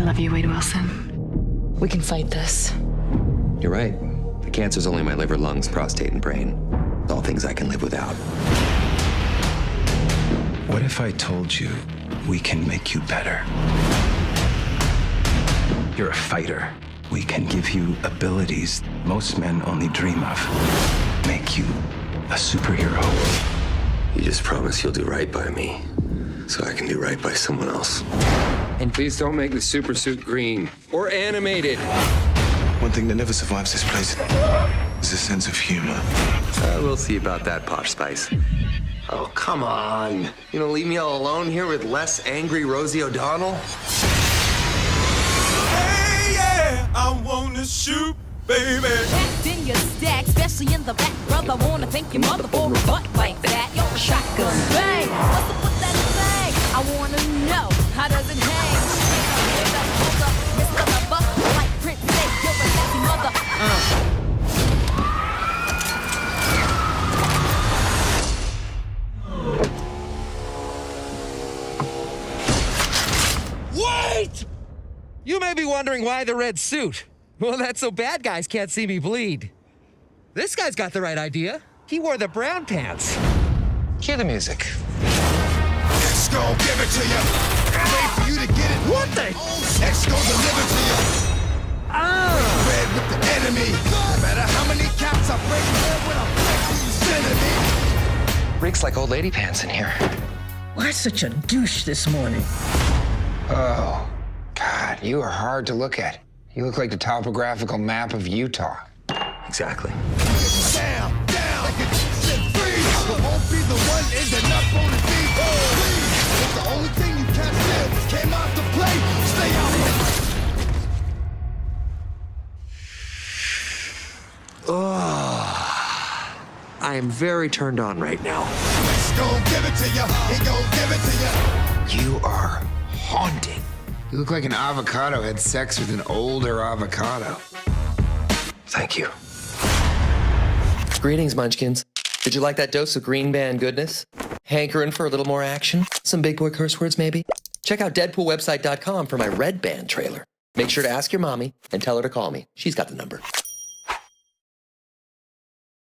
I love you, Wade Wilson. We can fight this. You're right. The cancer's only my liver, lungs, prostate, and brain. It's All things I can live without. What if I told you we can make you better? You're a fighter. We can give you abilities most men only dream of. Make you a superhero. You just promise you'll do right by me, so I can do right by someone else. And please don't make the super suit green or animated. One thing that never survives this place is a sense of humor. Uh, we'll see about that, Posh Spice. Oh, come on. You gonna leave me all alone here with less angry Rosie O'Donnell? Hey, yeah, I wanna shoot, baby. Packed in your stack, especially in the back, brother. Wanna thank your mother for a butt like that. Yo, shotgun bang. Wait! You may be wondering why the red suit. Well, that's so bad guys can't see me bleed. This guy's got the right idea. He wore the brown pants. Hear the music. X gon' give it to you. Wait for you to get it. What the? X gon' deliver to you. Ah. Red with the enemy. No matter how many caps I break, red when I'm back sending me. Reeks like old lady pants in here. Why such a douche this morning? Oh, God, you are hard to look at. You look like the topographical map of Utah. Exactly. Down, down, like a shit. I won't be the one ending up on the beat. Please, it's the only thing you can't do. Came out to play, stay out. I am very turned on right now. X gon' give it to you. He gon' give it to you. You are haunting. You look like an avocado had sex with an older avocado. Thank you. Greetings, Munchkins. Did you like that dose of Green Band goodness? Hankering for a little more action? Some big boy curse words, maybe? Check out DeadpoolWebsite.com for my Red Band trailer. Make sure to ask your mommy and tell her to call me. She's got the number.